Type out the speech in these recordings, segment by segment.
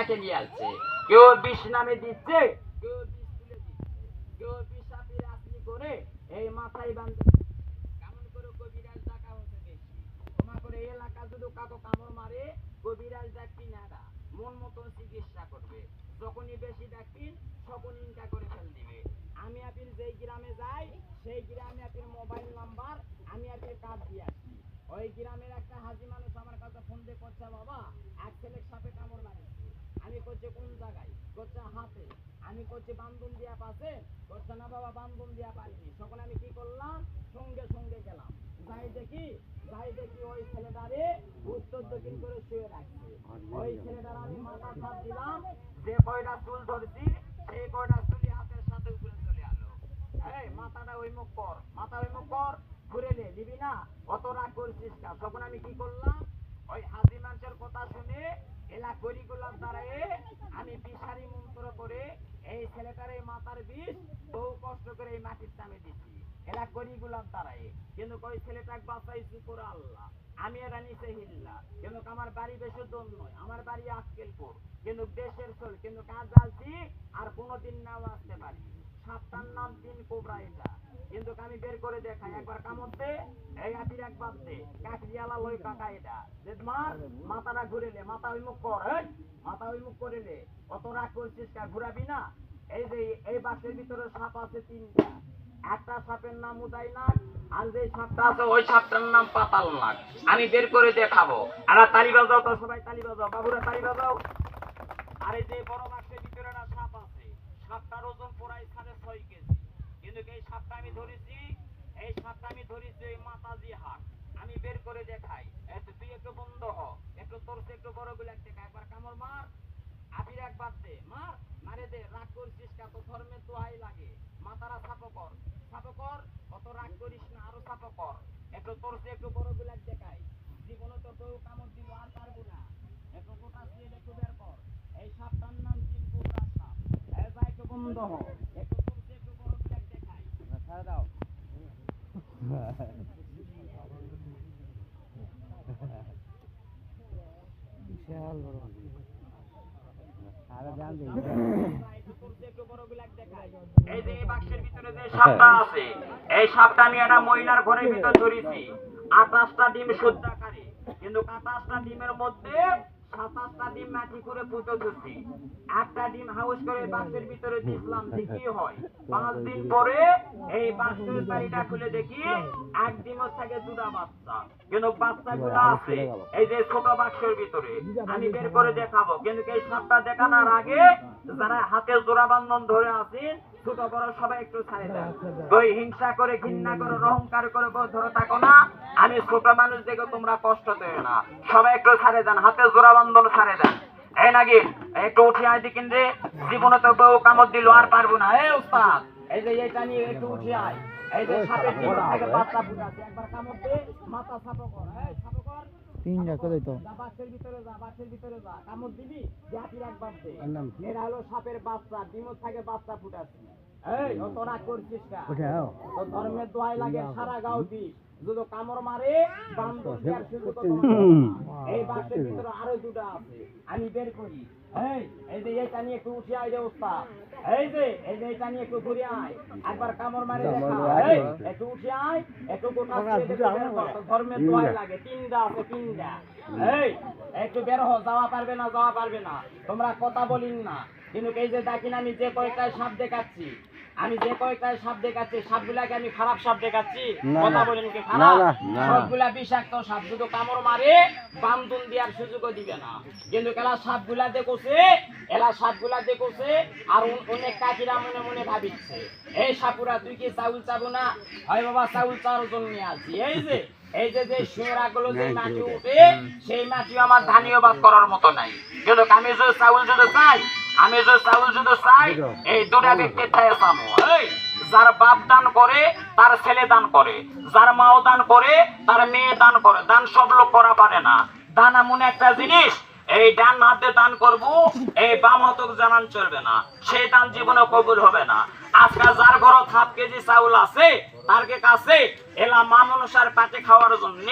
ছেলেটাকে নিয়ে আসছে। কেউ বিষ নামে দিচ্ছে এই মাথায় কেমন করে কবিরাজ বেশি তোমার করে এলাকা কাকো কামড় মারে কবিরাজ মন মতন চিকিৎসা করবে। যখনই বেশি ডাকবিন তখনই ইনকা করে ফেল দিবে। আমি আপনি যেই গ্রামে যাই, সেই গ্রামে আপনি মোবাইল নাম্বার, আমি আপনি কার্ড দিয়ে আসি ওই গ্রামের একটা হাজি মানুষ আমার কাছে ফোন দিয়ে করছে বাবা এক ছেলে সাপে কামড় মারেছে আমি করছি কোন জায়গায় করছে হাতে। আমি করছি বান্ধন দিয়া পাশে, করছে না বাবা বান্ধন দিয়া পারিনি তখন আমি কি করলাম? সঙ্গে সঙ্গে গেলাম। যাই দেখি যাই দেখি ওই ছেলেটারে উত্তর দক্ষিণ করে শুয়ে রাখছে। ওই ছেলেটার আমি মাথা ছাপ দিলাম, যে কয়টা চুল ধরছি, সেই কয়টা চুলি হাতের সাথে উপরে চলে আলো এই, মাথাটা ওই মুখ কর, মাথা ওই মুখ কর, ঘুরে নে, নিবি না? অত রাগ করছিস না। তখন আমি কি করলাম? ওই হাজি মানুষের কথা শুনে এলা করি করলাম তারাই আমি বিষারি মন্ত্র করে এই ছেলেটার এই বিষ বহু কষ্ট করে এই মাটির নামে দিচ্ছি এলা করি গুলাম কিন্তু ওই ছেলেটাকে বাঁচাইছি করে আল্লাহ। আমি আমার বাড়ি বেশি দূর নয়, আমার বাড়ি আজকেলপুর কিন্তু দেশের কিন্তু কাজ জ্বালছি আর কোনোদিন নাও আসতে পারি। সাতটার নাম তিন কোবরা এটা। কিন্তু আমি বের করে দেখাই একবার কামড়তে এই আপির একবার দে কাকরিয়ালা লই কাকা এটা। যে মার মাথাটা ঘুরে লে মাথা ওই মুখ কর মাথা ওই মুখ করে লে অত রাগ করছিস কা ঘুরাবি না? এই যে, এই বাক্সের ভিতরে সাপ আছে তিনটা। একটা সাপের নাম উদয় নাগ আর যে সাপটা আছে, ওই সাপটার নাম পাতাল নাগ আমি বের করে দেখাবো। আর, তালি বাজাও তো, সবাই তালি বাজাও। বাবুরা, তালি বাজাও। আর এই যে বড় বাক্সের ভিতরে একটা সাপ আছে, সাপটার ওজন প্রায় সাড়ে ছয় কেজি। আমি ধরেছি, এই সাপটা আমি ধরেছি ওই মাতাজি হাট। আমি বের করে দেখাই। এই তুই একটু বন্ধ হ, একটু তোর একটু বড়গুলো দেখা একবার কামড় মার, আবির একবার দে মার, মারে দে, রাগ করছিস কা? তো ধর্মে তো আই লাগে। মাতারা সাপ কর সাপ কর, অত রাগ করিস না, আরও সাপ কর। একটু তোর একটু বড়গুলো দেখাই। জীবনে তো কেউ কামড় দিল আর পারব না। একটু গোটা দিয়ে একটু বের কর। এই সাপটার নাম তিন কোবরা সাপ এই যা একটু বন্ধ হ একটু তোর চেয়ে একটু বড়গুলো দেখাই ছাড়া দাও বিশাল বড় এই যে এই বাক্সের ভিতরে যে সাপটা আছে, এই সাপটা আমি একটা মহিলার ঘরের ভিতর ধরেছি। আঠাশটা ডিম শুদ্ধাকারী। কিন্তু আঠাশটা ডিমের মধ্যে সাতাশটা ডিম মাটি করে একটা ডিম হাউস করে বাক্সের ভিতরে দিয়েছিলাম কি হয়? পাঁচ দিন পরে এই বাক্সের বাড়িটা খুলে দেখি এক ডিমের থেকে দুটা বাচ্চা। কিন্তু বাচ্চাগুলো আছে। এই যে ছোট বাক্সের ভিতরে। আমি বের করে দেখাবো। কিন্তু এই সাপটা দেখানোর আগে যারা হাতে জোড়া বান্ধন ধরে আছেন ছোট বড় সবাই একটু ছাড়ে দেন। ওই হিংসা করে ঘৃণা করে অহংকার করে বউ ধরে থাকো না। আমি ছোট মানুষ দেখে তোমরা কষ্ট দেয় না। সবাই একটু ছাড়ে দেন হাতে জোড়া বান্ধন ছাড়ে দেন। এই নাকি একটু উঠে আয় দিকিন রে। জীবনে তো বউ কামড় দিল আর পারব না। এই উস্তাদ এই যে এটা নিয়ে একটু উঠে আয়। এই যে সাপের বাচ্চা ফুটাছে একবার কামড় দে মাথা সাপো কর। তিনটা করে তো। বাক্সের ভিতরে যা বাক্সের ভিতরে যা। কামড় দিবি জাতির একবার দে এর এরা হলো সাপের বাচ্চা ডিমও থাকে বাচ্চা ফুটাছে এই করছিস কা? তো ধর্মের দোয়াই লাগে সারা গাও দিস। যদি কামড় মারে বান্ধব দেওয়ার সুযোগ। এই বাক্সের ভিতরে আরও দুটো আছে। আমি বের করি। এই এই যে এটা নিয়ে একটু উঠে আয় এই যে এই যে এটা নিয়ে একটু ঘুরে আয়। একবার কামড় মারে দেখা। এই একটু উঠে আয়। একটু গোটা। তো ধর্মের লাগে। তিনটা আছে তিনটা। এই একটু বের হ যাওয়া পারবে না যাওয়া পারবে না। তোমরা কথা বলিন না। কিন্তু এই যে দেখেন আমি যে কয়েকটা সাপ দেখাচ্ছি। আমি যে কয়েকটা সাপ দেখাচ্ছি সাপগুলাকে আমি খারাপ সাপ দেখাচ্ছি। কথা বলেন কি খারাপ। সবগুলা বিষাক্ত সাপ কামড় মারে বান্ধন দেওয়ার সুযোগও দিবে না। কিন্তু এলা সাপগুলা দেখোছে এলা সাপগুলা দেখোছে আর অনেক কাকিরা মনে মনে ভাবিচ্ছে। এই সাপুরা তুই কি চাউল চাবো না? হয় বাবা চাউল চাওয়ার জন্য আছি এই যে এই যে যে শিওরাগুলো যে মাটি উঠে সেই মাটি আমার ধানীয় বাদ করার মতো নাই। কিন্তু আমি যদি চাউল যদি চাই আমি চাউল যদি চাই এই দুটা চামো এই যার বাপ দান করে তার ছেলে দান করে যার মাও দান করে তার মেয়ে দান করে দান সব লোক করা পারে না। দান এমন একটা জিনিস এই ডান হাতে দান করব এই বাম হাতক জানান চলবে না। সেই দান জীবনে কবুল হবে না। আজকে যার ঘর হাফ কেজি চাউল আছে তার কে কাছে এলা মা মনুষার পাটে খাওয়ার জন্য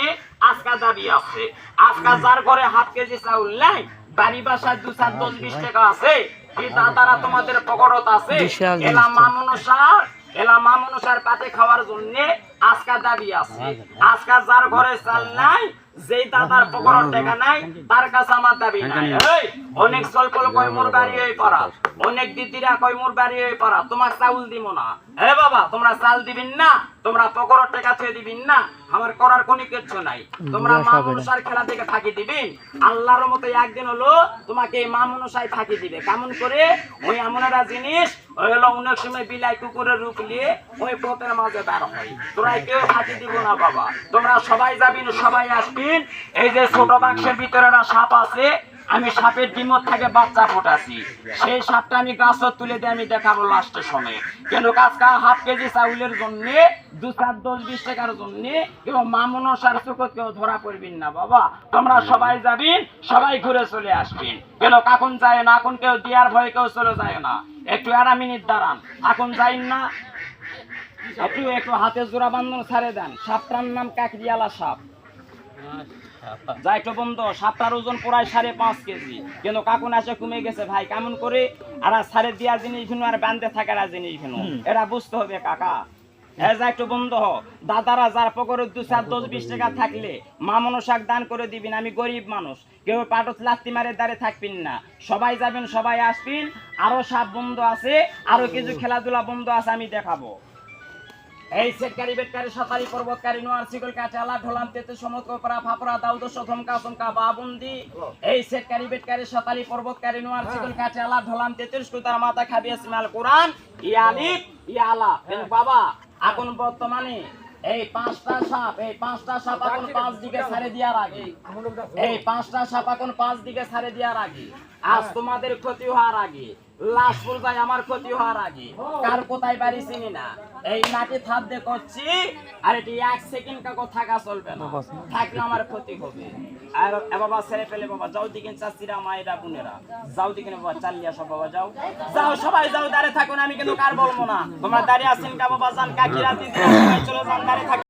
আজকা দাবি আছে। আজকা যার ঘরে হাফ কেজি চাউল নাই বাড়ি বাসায় দু চার দশ বিশ টাকা আছে। এই দাদারা তোমাদের পকরত আছে। এলা মানুষার এলা মানুষার পাতে খাওয়ার জন্য আজকা দাবি আছে। আজকা যার ঘরে চাল নাই যেই দাদার টাকা নাই তার কাছে আমার দাবি নাই। অনেক সলপল মোর বাড়ি হয়ে পারা অনেক দিদিরা কয় মোর বাড়ি হয়ে পারা তোমার চাউল দিব না। হে বাবা তোমরা চাল দিবেন না তোমরা টাকা থুয়ে দিবেন না। আমার করার কোনো কিছু নাই। তোমরা মা। মনসার খেলা থেকে ফাঁকি দিবেন। আল্লাহর মতো একদিন হলো তোমাকে এই মা মনসাই ফাঁকি দিবে। কেমন করে? ওই এমন একটা জিনিস হলো অনেক সময় বিলাই কুকুরের রূপ নিয়ে ওই পথের মাঝে বার হয়। তোরা কেউ ফাঁকি দিব না, বাবা। তোমরা সবাই যাবিন সবাই আসবিন এই যে ছোট বাক্সের ভিতরে সাপ আছে আমি সাপের ডিমত থেকে বাচ্চা ফোটাছি। সেই সাপটা আমি গাছত তুলে দিয়ে আমি দেখাবো লাস্টের সময় কেন কাজকা হাফ কেজি চাউলের জন্য, দু চার দশ বিশ টাকার জন্য, কেউ মামুনো সার চোখত কেউ ধরা পড়বেন না বাবা। তোমরা সবাই যাবেন, সবাই ঘুরে চলে আসবেন। কেন কাকুন যায় না এখন কেউ দেওয়ার ভয়ে কেউ চলে যায় না। একটু আড়া মিনিট দাঁড়ান। এখন যাইন না। একটু একটু হাতে জোড়া বান্ধন ছাড়ে দেন। সাপটার নাম কাকরিয়ালা সাপ। যা একটু বন্ধ সাপটার ওজন প্রায় সাড়ে পাঁচ কেজি। কিন্তু কাকুন আসে কমে গেছে ভাই কেমন করে? আর সাড়ে দিয়া জিনিস ভিন্ন আর বান্ধে থাকার জিনিস ভিন্ন এটা বুঝতে হবে কাকা। এ একটু বন্ধ হ দাদারা যার পকরে দু চার দশ বিশ টাকা থাকলে মা মনসাক দান করে দিবেন আমি গরিব মানুষ। কেউ পাটত লাত্তি মারে দাঁড়ে থাকবেন না। সবাই যাবেন সবাই আসবেন। আরও সাপ বন্ধ আছে আরও কিছু খেলাধুলা বন্ধ আছে আমি দেখাবো। এই সেটকারি বেটকারি সাতারি পর্বতকারী, নোয়ার সিগল কাটালা ঢোলাম তেতে সমত কপরা ফাপরা দাউদ সথমকা সমকা বাবুন্দি এই সেটকারি বেটকারি সাতারি পর্বতকারী, নোয়ার সিগল কাটালা ঢোলাম তেতে সুতার মাথা খাবি ইসমাইল কোরআন ইয়ালিফ ইয়ালা কিন্তু বাবা এখন বর্তমানে এই পাঁচটা সাপ, এই পাঁচটা সাপ এখন পাঁচ দিকে ছাড়ে দেওয়ার আগে। এই পাঁচটা সাপ এখন পাঁচ দিকে ছাড়ে দেওয়ার আগে। আজ তোমাদের ক্ষতি হওয়ার আগে। লাশ আমার ক্ষতি হওয়ার আগে। কার কোথায় বাড়ি চিনি না। এই দিয়ে করছি আর এটি এক সেকেন্ড কাকো থাকা চলবে না। থাকলে আমার ক্ষতি হবে। আর বাবা ছেড়ে ফেলে বাবা যাও দিকেন চাষিরা মায়েরা বোনেরা। যাও দিকেন বাবা চালিয়ে আসো বাবা যাও। যাও সবাই যাও দাঁড়িয়ে থাকুন আমি কিন্তু কার বলব না। তোমরা দাঁড়িয়ে আছেন কা বাবা যান কাকিরা সবাই চলে যান দাঁড়িয়ে থাকুন।